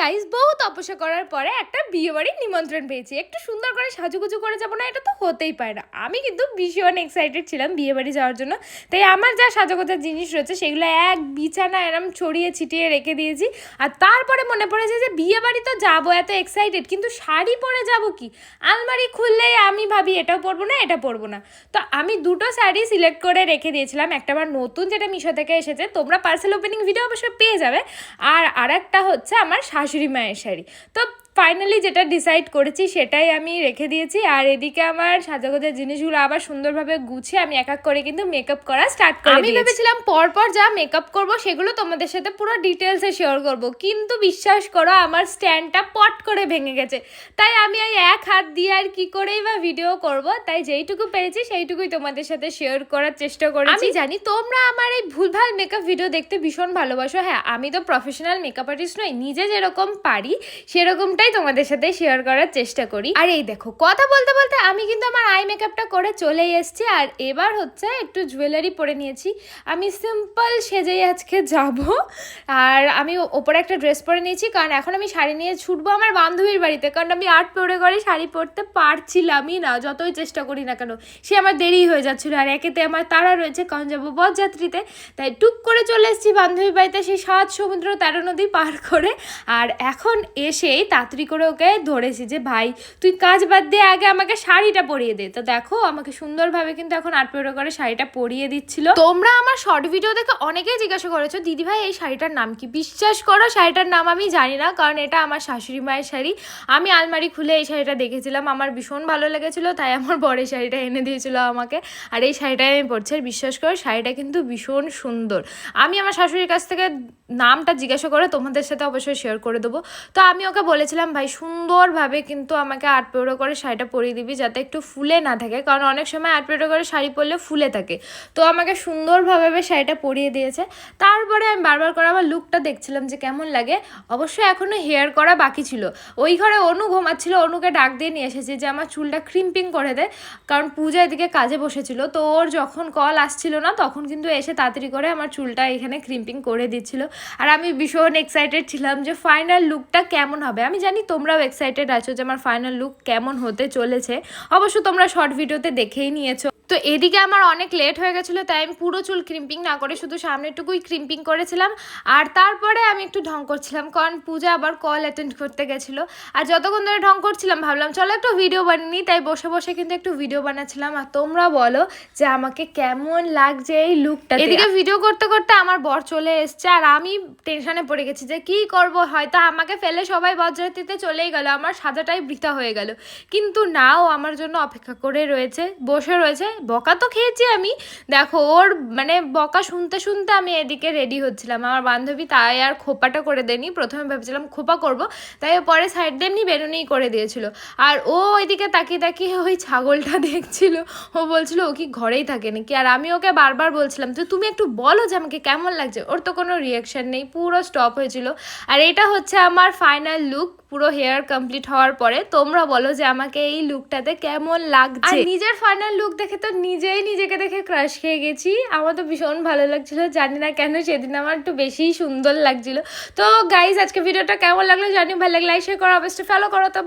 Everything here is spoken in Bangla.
গাইস বহু তপস্যা করার পরে একটা বিয়ে বাড়ির নিমন্ত্রণ পেয়েছি। একটু সুন্দর করে সাজুগুজু করে যাব না, এটা তো হতেই পারে না। আমি কিন্তু ভীষণ এক্সাইটেড ছিলাম বিয়ে বাড়ি যাওয়ার জন্য। তাই আমার যা সাজাগোজার জিনিস রয়েছে, সেগুলো এক বিছানা এরম ছড়িয়ে ছিটিয়ে রেখে দিয়েছি। আর তারপরে মনে পড়েছে যে বিয়ে বাড়ি তো যাব, এত এক্সাইটেড কিন্তু শাড়ি পরে যাব কি? আলমারি খুললেই আমি ভাবি, এটাও পরবো না, এটা পরবো না। তো আমি দুটো শাড়ি সিলেক্ট করে রেখে দিয়েছিলাম। একটা আমার নতুন যেটা মিশো থেকে এসেছে, তোমরা পার্সেল ওপেনিং ভিডিও অবশ্যই পেয়ে যাবে। আর আরেকটা হচ্ছে আমার শাশুড়ি মায়ের শাড়ি তো ফাইনালি যেটা ডিসাইড করেছি সেটাই আমি রেখে দিয়েছি। আর এদিকে আমার সাজাগোজার জিনিসগুলো আবার সুন্দরভাবে গুছিয়ে আমি এক এক করে কিন্তু মেকআপ করা স্টার্ট করে আমি ভেবেছিলাম পরপর যা মেকআপ করব সেগুলো তোমাদের সাথে পুরো ডিটেলসে শেয়ার করব। কিন্তু বিশ্বাস করো আমার স্ট্যান্ডটা পট করে ভেঙে গেছে। তাই আমি এই এক হাত দিয়ে আর কি করেই বা ভিডিও করব। তাই যেইটুকু পেরেছি সেইটুকুই তোমাদের সাথে শেয়ার করার চেষ্টা করেছি। আমি জানি তোমরা আমার এই ভুলভাল মেকআপ ভিডিও দেখতে ভীষণ ভালোবাসো। হ্যাঁ আমি তো প্রফেশনাল মেকআপ আর্টিস্ট নই নিজে যেরকম পারি সেরকমটাই তোমাদের সাথে শেয়ার করার চেষ্টা করি। আর এই দেখো, কথা বলতে বলতে আমি কিন্তু আমার আই মেকআপটা করে চলেই এসেছি। আর এবার হচ্ছে একটু জুয়েলারি পরে নিয়েছি। আমি সিম্পল সেজেই আজকে যাব। আর আমি ওপরে একটা ড্রেস পরে নিয়েছি, কারণ এখন আমি শাড়ি নিয়ে ছুটবো আমার বান্ধবীর বাড়িতে। কারণ আমি আর্ট পরে করে শাড়ি পরতে পারছিলামই না, যতই চেষ্টা করি না কেন। সে আমার দেরি হয়ে যাচ্ছিল। আর একেতে আমার তারা রয়েছে, কারণ যাব বরযাত্রীতে। তাই টুক করে চলে এসেছি বান্ধবীর বাড়িতে সেই সাত সমুদ্র তেরো নদী পার করে। আর এখন এসেই তাড়াতাড়ি করে ওকে ধরেছি যে, ভাই, তুই কাজ বাদ দিয়ে আগে আমাকে শাড়িটা পরিয়ে দে। তো দেখো, আমাকে সুন্দরভাবে কিন্তু এখন আট পেরো করে শাড়িটা পরিয়ে দিচ্ছিল। তোমরা আমার শর্ট ভিডিও দেখে অনেকেই জিজ্ঞাসা করেছ, দিদি ভাই, এই শাড়িটার নাম কি? বিশ্বাস করো, শাড়িটার নাম আমি জানি না, কারণ এটা আমার শাশুড়ি মায়ের শাড়ি। আমি আলমারি খুলে এই শাড়িটা দেখেছিলাম, আমার ভীষণ ভালো লেগেছিলো, তাই আমার বরের শাড়িটা এনে দিয়েছিল আমাকে। আর এই শাড়িটাই আমি পরছি, আর বিশ্বাস করো, শাড়িটা কিন্তু ভীষণ সুন্দর। আমি আমার শাশুড়ির কাছ থেকে নামটা জিজ্ঞাসা করে তোমাদের সাথে অবশ্যই শেয়ার করে দেবো। তো আমি ওকে বলেছিলাম ভাই, সুন্দরভাবে কিন্তু আমাকে আট পেরো করে শাড়িটা পরিয়ে দিবি যাতে একটু ফুলে না থাকে। কারণ অনেক সময় আট পেরো করে শাড়ি পরলে ফুলে থাকে। তো আমাকে সুন্দরভাবে শাড়িটা পরিয়ে দিয়েছে। তারপরে আমি বারবার করে আমার লুকটা দেখছিলাম যে কেমন লাগে। অবশ্যই এখনও হেয়ার করা বাকি ছিল। ওই ঘরে অনু ঘুমাচ্ছিল, অনুকে ডাক দিয়ে নিয়ে এসেছি যে আমার চুলটা ক্রিম্পিং করে দেয় কারণ পূজা এদিকে কাজে বসেছিল, তো ওর যখন কল আসছিল না, তখন কিন্তু এসে তাড়াতাড়ি করে আমার চুলটা এখানে ক্রিম্পিং করে দিচ্ছিল। আর আমি ভীষণ এক্সাইটেড ছিলাম যে ফাইনাল লুকটা কেমন হবে। আমি জানি তোমরাও এক্সাইটেড আছো যে আমার ফাইনাল লুক কেমন হতে চলেছে। অবশ্য তোমরা শর্ট ভিডিওতে দেখেই নিয়েছো। তো এদিকে আমার অনেক লেট হয়ে গেছিল, তাই আমি পুরো চুল ক্রিম্পিং না করে শুধু সামনেটুকুই ক্রিম্পিং করেছিলাম। আর তারপরে আমি একটু ঢং করছিলাম, কারণ পূজা আবার কল অ্যাটেন্ড করতে গেছিল। আর যতক্ষণ ধরে ঢং করছিলাম, ভাবলাম চলো একটু ভিডিও বানিয়ে তাই বসে বসে কিন্তু একটু ভিডিও বানাচ্ছিলাম। আর তোমরা বলো যে আমাকে কেমন লাগছে এই লুকটা এদিকে ভিডিও করতে করতে আমার বর চলে এসছে, আর আমি টেনশনে পড়ে গেছি যে কি করব? হয়তো আমাকে ফেলে সবাই বজ্রাতিতে চলেই গেল, আমার সাজাটাই বৃথা হয়ে গেল। কিন্তু নাও আমার জন্য অপেক্ষা করে রয়েছে, বসে রয়েছে বকা তো খেয়েছি আমি। দেখো, ওর মানে বকা শুনতে শুনতে আমি এদিকে রেডি হচ্ছিলাম। আমার বান্ধবী তাই আর খোপাটা করে দেয়নি। প্রথমে ভেবেছিলাম খোপা করব, তাই পরে সাইড দিয়ে বেরোনেই করে দিয়েছিল। আর ও ওইদিকে তাকিয়ে তাকিয়ে ওই ছাগলটা দেখছিল। ও বলছিল, ও কি ঘরেই থাকে নাকি? আর আমি ওকে বারবার বলছিলাম, তো তুমি একটু বলো যে আমাকে কেমন লাগছে? ওর তো কোনো রিয়াকশন নেই, পুরো স্টপ হয়েছিল। আর এটা হচ্ছে আমার ফাইনাল লুক পুরো হেয়ার কমপ্লিট হওয়ার পরে তোমরা বলো যে আমাকে এই লুকটাতে কেমন লাগছে। আর নিজের ফাইনাল লুক দেখে তো নিজেই নিজেকে দেখে ক্রাশ খেয়ে গেছি। আমার তো ভীষণ ভালো লাগছিল, জানি না কেন সেদিন আমার একটু বেশি সুন্দর লাগছিল। তো গাইজ আজকে ভিডিওটা কেমন লাগল জানি ভালো লাগলে শেয়ার করো অবশ্যই ফলো করো, তো।